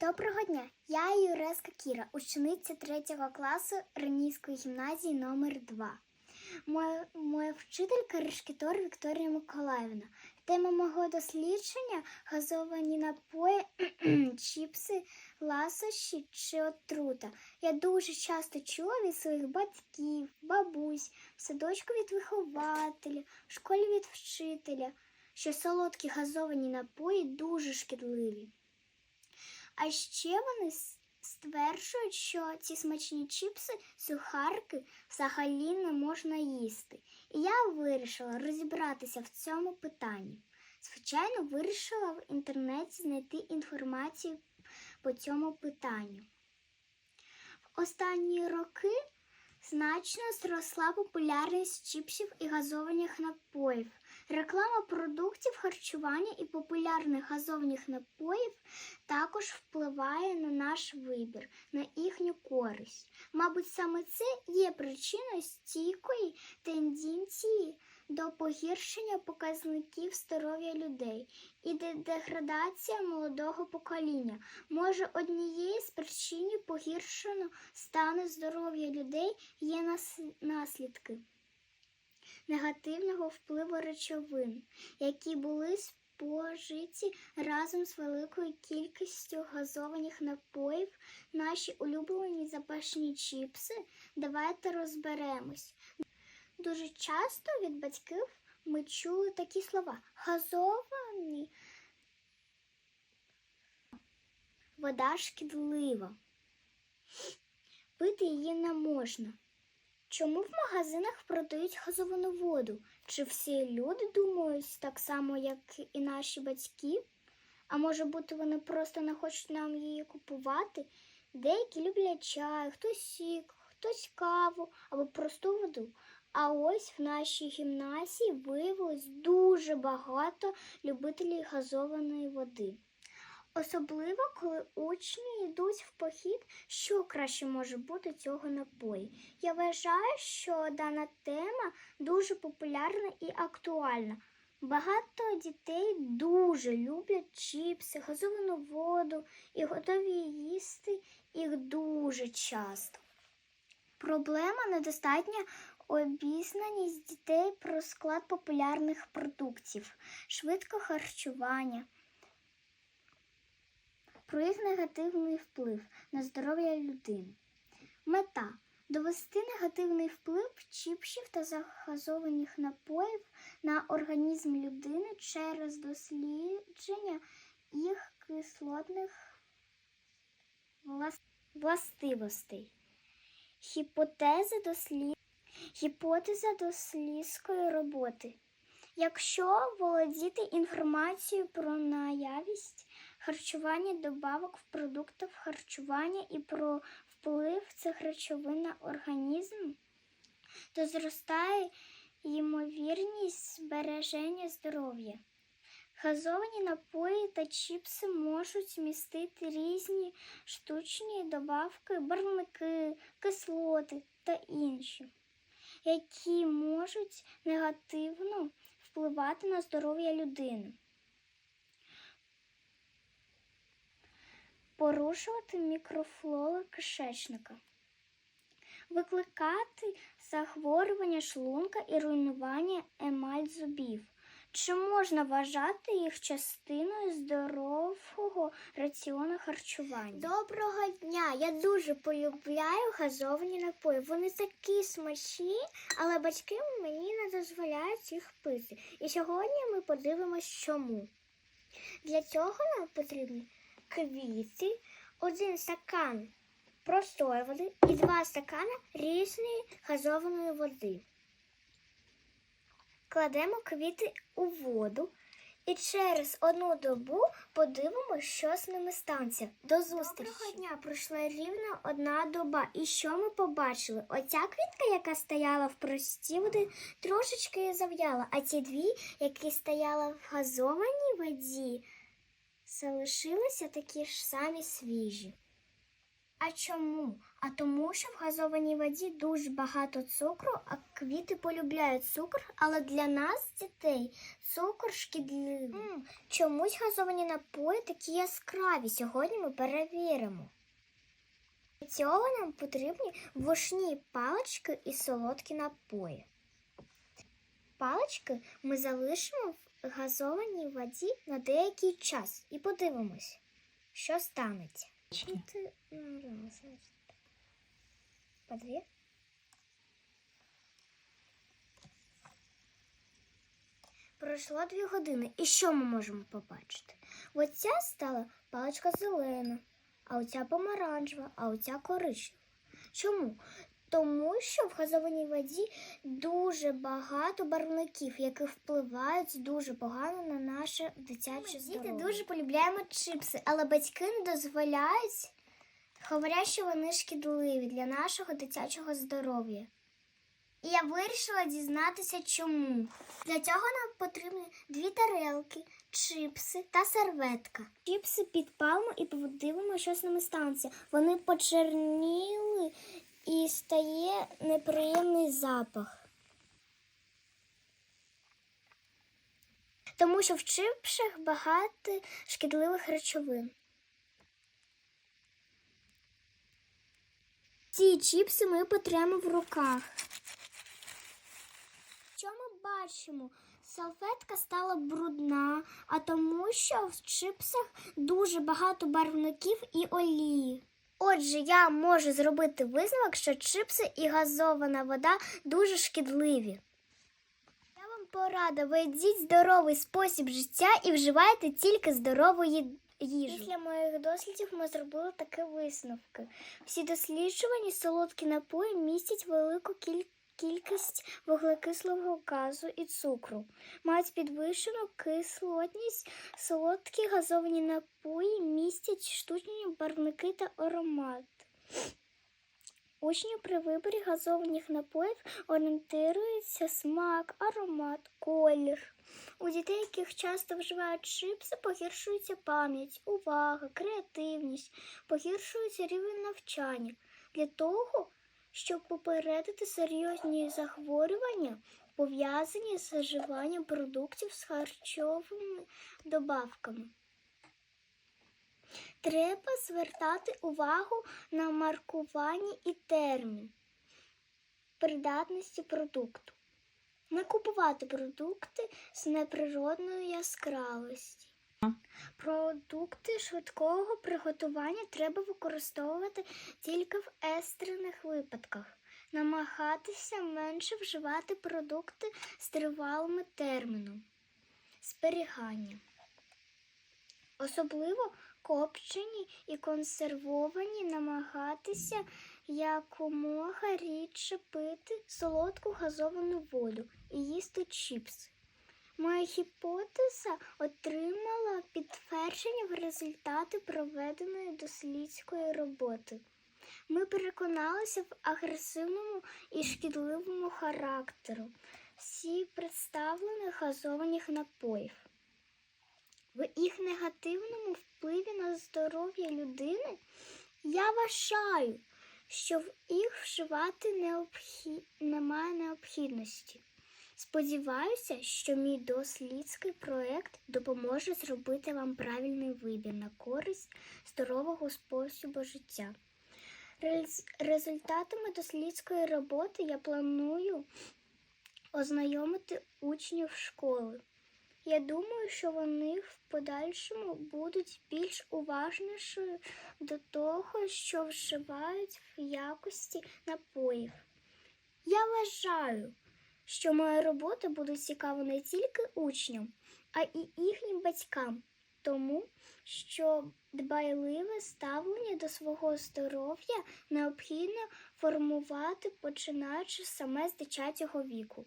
Доброго дня! Я Юреска Кіра, учениця 3 класу Ранійської гімназії номер 2 Моя, моя вчителька Решкітор Вікторія Миколаївна. Тема мого дослідження газовані напої, чіпси, ласощі чи отрута. Я дуже часто чула від своїх батьків, бабусь, в садочку від вихователя, в школі від вчителя, що солодкі газовані напої дуже шкідливі. А ще вони стверджують, що ці смачні чіпси, сухарки взагалі не можна їсти. І я вирішила розібратися в цьому питанні. Звичайно, вирішила в інтернеті знайти інформацію по цьому питанню. В останні роки значно зросла популярність чіпсів і газованих напоїв. Реклама продуктів харчування і популярних газованих напоїв також впливає на наш вибір, на їхню користь. Мабуть, саме це є причиною стійкої тенденції до погіршення показників здоров'я людей і де- деградація молодого покоління. Може, однією з причин погіршеного стану здоров'я людей є наслідки негативного впливу речовин, які були спожиті разом з великою кількістю газованих напоїв, наші улюблені запашні чіпси. Давайте розберемось. Дуже часто від батьків ми чули такі слова: газовані вода шкідлива. Пити її не можна. Чому в магазинах продають газовану воду? Чи всі люди думають так само, як і наші батьки? А може бути, вони просто не хочуть нам її купувати? Деякі люблять чай, хтось сік, хтось каву або просту воду. А ось в нашій гімназії виявилось дуже багато любителів газованої води. Особливо, коли учні йдуть в похід, що краще може бути цього напою. Я вважаю, що дана тема дуже популярна і актуальна. Багато дітей дуже люблять чіпси, газовану воду і готові їсти їх дуже часто. Проблема недостатня обізнаність дітей про склад популярних продуктів, швидко харчування про їх негативний вплив на здоров'я людини. Мета довести негативний вплив чіпсів та загазованих напоїв на організм людини через дослідження їх кислотних властивостей. Гіпотези дослід... Гіпотеза дослідської роботи. Якщо володіти інформацією про наявність харчування добавок в продуктах харчування і про вплив цих речовин на організм, то зростає ймовірність збереження здоров'я. Газовані напої та чіпси можуть містити різні штучні добавки, барвники, кислоти та інші, які можуть негативно впливати на здоров'я людини. Порушувати мікрофлору кишечника, викликати захворювання шлунка і руйнування емаль зубів. Чи можна вважати їх частиною здорового раціону харчування? Доброго дня! Я дуже полюбляю газовані напої. Вони такі смачні, але батьки мені не дозволяють їх пити. І сьогодні ми подивимось, чому. Для цього нам потрібні квіти, один стакан простої води і два стакани різної газованої води. Кладемо квіти у воду і через одну добу подивимося, що з ними станеться. До зустрічі. Доброго дня пройшла рівно одна доба. І що ми побачили? Оця квітка, яка стояла в простій воді, трошечки зав'яла, а ті дві, які стояли в газованій воді, залишилися такі ж самі свіжі. А чому? А тому, що в газованій воді дуже багато цукру, а квіти полюбляють цукор, але для нас, дітей, цукор шкідливий. чомусь газовані напої такі яскраві. Сьогодні ми перевіримо. Для цього нам потрібні вушні палички і солодкі напої. Палички ми залишимо в газованій воді на деякий час і подивимось, що станеться. Ты, ну. По две. Пройшло дві години. І що ми можемо побачити? Оця стала паличка зелена, а оця помаранчева, а оця коричнева. Чому? Тому що в газованій воді дуже багато барвників, які впливають дуже погано на наше дитяче здоров'я. Діти дуже полюбляємо чипси, але батьки не дозволяють, говорять, що вони шкідливі для нашого дитячого здоров'я. І я вирішила дізнатися, чому. Для цього нам потрібні дві тарелки, чипси та серветка. Чипси під палму і подивимо, що з ними станеться. Вони почерніли і стає неприємний запах. Тому що в чипсах багато шкідливих речовин. Ці чіпси ми потремо в руках. Що ми бачимо? Салфетка стала брудна, а тому, що в чипсах дуже багато барвників і олії. Отже, я можу зробити висновок, що чипси і газована вода дуже шкідливі. Я вам порада, ведіть здоровий спосіб життя і вживайте тільки здорову їжу. Після моїх дослідів ми зробили такі висновки. Всі досліджувані солодкі напої містять велику кількість. Кількість вуглекислого газу і цукру мають підвищену кислотність. Солодкі газовані напої містять штучні барвники та аромат. Учні при виборі газованих напоїв орієнтуються смак, аромат, колір. У дітей, яких часто вживають чипси, погіршується пам'ять, увага, креативність, погіршується рівень навчання. Для того, щоб попередити серйозні захворювання, пов'язані з вживанням продуктів з харчовими добавками. Треба звертати увагу на маркування і термін придатності продукту. Не купувати продукти з неприродною яскравості. Продукти швидкого приготування треба використовувати тільки в екстрених випадках. Намагатися менше вживати продукти з тривалим терміном зберігання. Особливо копчені і консервовані намагатися якомога рідше пити солодку газовану воду і їсти чіпси. Моя гіпотеза отримала підтвердження в результаті проведеної дослідської роботи. Ми переконалися в агресивному і шкідливому характеру всі представлених газованих напоїв. В їх негативному впливі на здоров'я людини я вважаю, що в їх вживати необхід... немає необхідності. Сподіваюся, що мій дослідський проект допоможе зробити вам правильний вибір на користь здорового способу життя. Результатами дослідської роботи я планую ознайомити учнів школи. Я думаю, що вони в подальшому будуть більш уважніші до того, що вживають в якості напоїв. Я вважаю, що моя робота буде цікава не тільки учням, а і їхнім батькам, тому що дбайливе ставлення до свого здоров'я необхідно формувати починаючи саме з дитячого віку.